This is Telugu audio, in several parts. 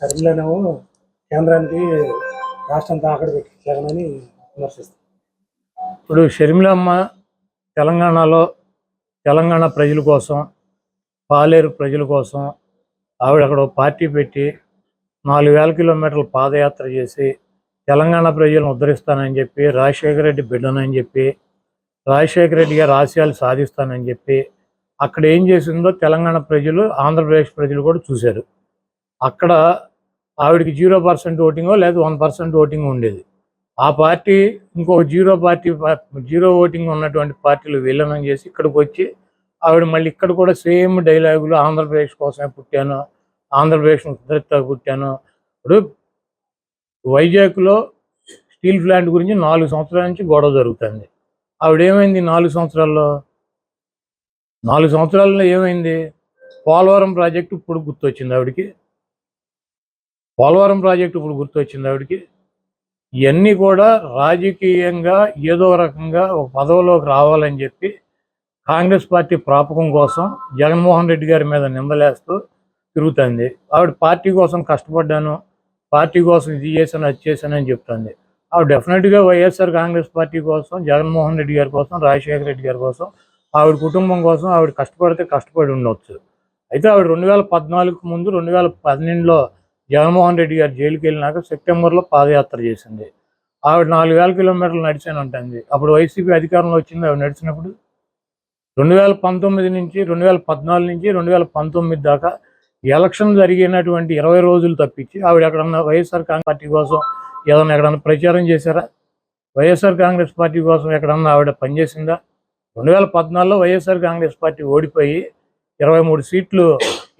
సరిలేనేమో కేంద్రానికి రాష్ట్రం తాకడ పెట్టించారని విమర్శిస్తారు. ఇప్పుడు షర్మిలమ్మ తెలంగాణలో తెలంగాణ ప్రజల కోసం పాలేరు ప్రజల కోసం ఆవిడ అక్కడ పార్టీ పెట్టి నాలుగు వేల కిలోమీటర్ల పాదయాత్ర చేసి తెలంగాణ ప్రజలను ఉద్ధరిస్తానని చెప్పి రాజశేఖర రెడ్డి బిడ్డనని చెప్పి రాజశేఖర రెడ్డి గారి ఆశయాలు సాధిస్తానని చెప్పి అక్కడ ఏం చేసిందో తెలంగాణ ప్రజలు ఆంధ్రప్రదేశ్ ప్రజలు కూడా చూశారు. అక్కడ ఆవిడకి జీరో పర్సెంట్ ఓటింగో లేదా వన్ పర్సెంట్ ఓటింగ్ ఉండేది. ఆ పార్టీ ఇంకొక జీరో పార్టీ జీరో ఓటింగ్ ఉన్నటువంటి పార్టీలు విలీనం చేసి ఇక్కడికి వచ్చి ఆవిడ మళ్ళీ ఇక్కడ కూడా సేమ్ డైలాగులు ఆంధ్రప్రదేశ్ కోసమే పుట్టాను ఆంధ్రప్రదేశ్ ఉద్ధరిత పుట్టాను. ఇప్పుడు వైజాగ్లో స్టీల్ ప్లాంట్ గురించి నాలుగు సంవత్సరాల నుంచి గొడవ జరుగుతుంది. ఆవిడ ఏమైంది నాలుగు సంవత్సరాల్లో? నాలుగు సంవత్సరాల్లో ఏమైంది? పోలవరం ప్రాజెక్టు ఇప్పుడు గుర్తొచ్చింది ఆవిడకి. పోలవరం ప్రాజెక్టు ఇప్పుడు గుర్తొచ్చింది ఆవిడకి. ఇవన్నీ కూడా రాజకీయంగా ఏదో రకంగా ఒక పదవిలోకి రావాలని చెప్పి కాంగ్రెస్ పార్టీ ప్రాపకం కోసం జగన్మోహన్ రెడ్డి గారి మీద నిందలేస్తూ తిరుగుతుంది. ఆవిడ పార్టీ కోసం కష్టపడ్డాను పార్టీ కోసం ఇది చేశాను అది చేశాను అని చెప్తుంది. ఆవిడ డెఫినెట్గా వైఎస్ఆర్ కాంగ్రెస్ పార్టీ కోసం జగన్మోహన్ రెడ్డి గారి కోసం రాజశేఖర రెడ్డి గారి కోసం ఆవిడ కుటుంబం కోసం ఆవిడ కష్టపడితే కష్టపడి ఉండవచ్చు అయితే ఆవిడ రెండు వేల పద్నాలుగు ముందు రెండు వేల పన్నెండులో జగన్మోహన్ రెడ్డి గారు జైలుకి వెళ్ళినాక సెప్టెంబర్లో పాదయాత్ర చేసింది. ఆవిడ నాలుగు వేల కిలోమీటర్లు నడిచాను ఉంటుంది అప్పుడు వైసీపీ అధికారంలో వచ్చింది ఆవిడ నడిచినప్పుడు రెండు వేల పంతొమ్మిది నుంచి రెండు వేల పద్నాలుగు నుంచి రెండు వేల పంతొమ్మిది దాకా ఎలక్షన్ జరిగినటువంటి ఇరవై రోజులు తప్పించి ఆవిడ ఎక్కడన్నా వైఎస్ఆర్ కాంగ్రెస్ పార్టీ కోసం ఏదన్నా ఎక్కడన్నా ప్రచారం చేశారా? వైఎస్ఆర్ కాంగ్రెస్ పార్టీ కోసం ఎక్కడన్నా ఆవిడ పనిచేసిందా? రెండు వేల పద్నాలుగులో వైఎస్ఆర్ కాంగ్రెస్ పార్టీ ఓడిపోయి ఇరవై మూడు సీట్లు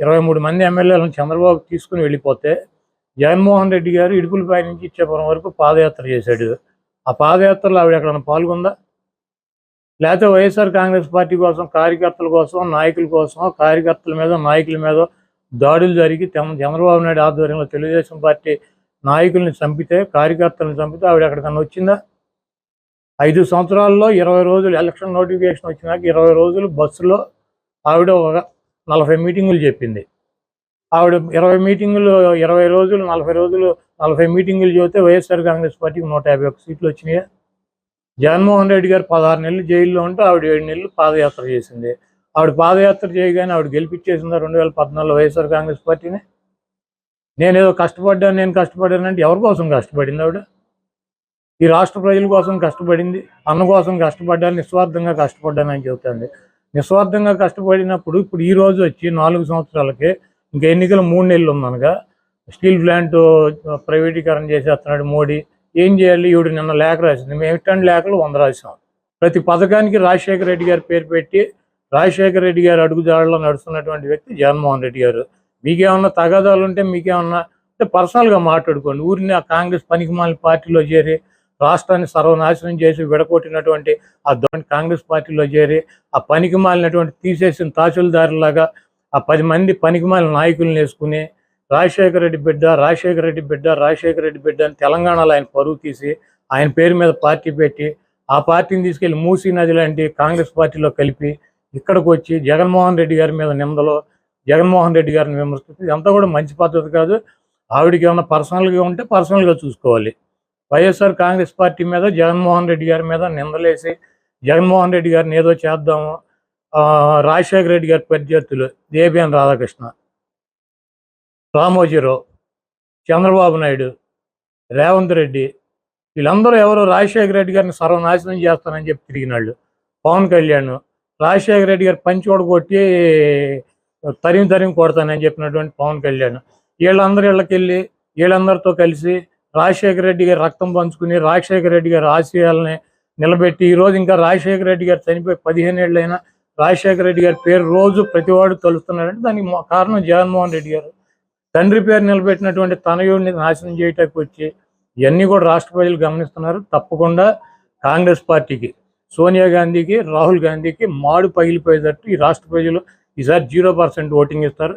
ఇరవై మూడు మంది ఎమ్మెల్యేలను చంద్రబాబు తీసుకుని వెళ్ళిపోతే జగన్మోహన్ రెడ్డి గారు ఇడుపులపై నుంచి ఇచ్చేపురం వరకు పాదయాత్ర చేశాడు. ఆ పాదయాత్రలో ఆవిడ ఎక్కడైనా పాల్గొందా? లేకపోతే వైఎస్ఆర్ కాంగ్రెస్ పార్టీ కోసం కార్యకర్తల కోసం నాయకుల కోసం కార్యకర్తల మీద నాయకుల మీద దాడులు జరిగి చంద్రబాబు నాయుడు ఆధ్వర్యంలో తెలుగుదేశం పార్టీ నాయకుల్ని చంపితే కార్యకర్తలను చంపితే ఆవిడ ఎక్కడికన్నా వచ్చిందా? ఐదు సంవత్సరాల్లో ఇరవై రోజులు ఎలక్షన్ నోటిఫికేషన్ వచ్చినాక ఇరవై రోజులు బస్సులో ఆవిడ ఒక నలభై మీటింగులు చెప్పింది. ఆవిడ ఇరవై మీటింగులు ఇరవై రోజులు నలభై రోజులు నలభై మీటింగులు చెబితే వైఎస్ఆర్ కాంగ్రెస్ పార్టీకి నూట యాభై ఒక్క సీట్లు వచ్చినాయి. జగన్మోహన్ రెడ్డి గారు పదహారు నెలలు జైల్లో ఉంటే ఆవిడ ఏడు నెలలు పాదయాత్ర చేసింది. ఆవిడ పాదయాత్ర చేయగానే ఆవిడ గెలిపించేసిందా రెండు వేల పద్నాలుగులో వైఎస్ఆర్ కాంగ్రెస్ పార్టీని. నేనేదో కష్టపడ్డాను నేను కష్టపడానంటే ఎవరి కోసం కష్టపడింది ఆవిడ? ఈ రాష్ట్ర ప్రజల కోసం కష్టపడింది అన్న కోసం కష్టపడ్డాను నిస్వార్థంగా కష్టపడ్డానని చెబుతుంది. నిస్వార్థంగా కష్టపడినప్పుడు ఇప్పుడు ఈ రోజు వచ్చి నాలుగు సంవత్సరాలకి ఇంకా ఎన్నికలు మూడు నెలలు ఉందనగా స్టీల్ ప్లాంట్ ప్రైవేటీకరణ చేసేస్తున్నాడు మోడీ. ఏం చేయాలి? ఈవిడ నిన్న లేఖ రాసింది. మేము ఇట్లాంటి లేఖలు వంద రాసాం. ప్రతి పథకానికి రాజశేఖర రెడ్డి గారి పేరు పెట్టి రాజశేఖర రెడ్డి గారు అడుగుజాడలో నడుస్తున్నటువంటి వ్యక్తి జగన్మోహన్ రెడ్డి గారు. మీకేమన్నా తగాదాలు ఉంటే మీకేమన్నా అంటే పర్సనల్గా మాట్లాడుకోండి. ఊరిని ఆ కాంగ్రెస్ పనికిమాలిన పార్టీలో చేరి రాష్ట్రాన్ని సర్వనాశనం చేసి విడగొట్టినటువంటి ఆ దొంగ కాంగ్రెస్ పార్టీలో చేరి ఆ పనికి మాలినటువంటి తీసేసిన తహసీల్దారులాగా ఆ పది మంది పనికి మాలిన నాయకులను వేసుకుని రాజశేఖర రెడ్డి బిడ్డ రాజశేఖర రెడ్డి బిడ్డ రాజశేఖర రెడ్డి బిడ్డ అని తెలంగాణలో ఆయన పరువు తీసి ఆయన పేరు మీద పార్టీ పెట్టి ఆ పార్టీని తీసుకెళ్ళి మూసీ నది లాంటి కాంగ్రెస్ పార్టీలో కలిపి ఇక్కడికి వచ్చి జగన్మోహన్ రెడ్డి గారి మీద నిందలు జగన్మోహన్ రెడ్డి గారిని విమర్శిస్తుంది ఇదంతా కూడా మంచి పద్ధతి కాదు. ఆవిడకి ఏమైనా పర్సనల్గా ఉంటే పర్సనల్గా చూసుకోవాలి. వైఎస్ఆర్ కాంగ్రెస్ పార్టీ మీద జగన్మోహన్ రెడ్డి గారి మీద నిందలేసి జగన్మోహన్ రెడ్డి గారిని ఏదో చేద్దాము. ఆ, రాజశేఖర రెడ్డి గారి ప్రత్యర్థులు దేబిఎన్ రాధాకృష్ణ రామోజీరావు చంద్రబాబు నాయుడు రేవంత్ రెడ్డి వీళ్ళందరూ ఎవరు రాజశేఖర రెడ్డి గారిని సర్వనాశనం చేస్తానని చెప్పి తిరిగినాళ్ళు పవన్ కళ్యాణ్ రాజశేఖర రెడ్డి గారు పంచోడు కొట్టి తరిమి తరిమి కొడతానని చెప్పినటువంటి పవన్ కళ్యాణ్. వీళ్ళందరూ ఇళ్ళకి వీళ్ళందరితో కలిసి రాజశేఖర రెడ్డి గారు రక్తం పంచుకుని రాజశేఖర రెడ్డి గారి ఆశయాలని నిలబెట్టి ఈ రోజు ఇంకా రాజశేఖర రెడ్డి గారు చనిపోయి పదిహేను ఏళ్ళైనా రాజశేఖర రెడ్డి గారి పేరు రోజు ప్రతివాడు తలుస్తున్నాడంటే దానికి కారణం జగన్మోహన్ రెడ్డి గారు. తండ్రి పేరు నిలబెట్టినటువంటి తనయుడిని నాశనం చేయటానికి వచ్చి ఇవన్నీ కూడా రాష్ట్ర ప్రజలు గమనిస్తున్నారు. తప్పకుండా కాంగ్రెస్ పార్టీకి సోనియా గాంధీకి రాహుల్ గాంధీకి మాడు పగిలిపోయేటట్టు ఈ రాష్ట్ర ప్రజలు ఈసారి జీరో పర్సెంట్ ఓటింగ్ ఇస్తారు.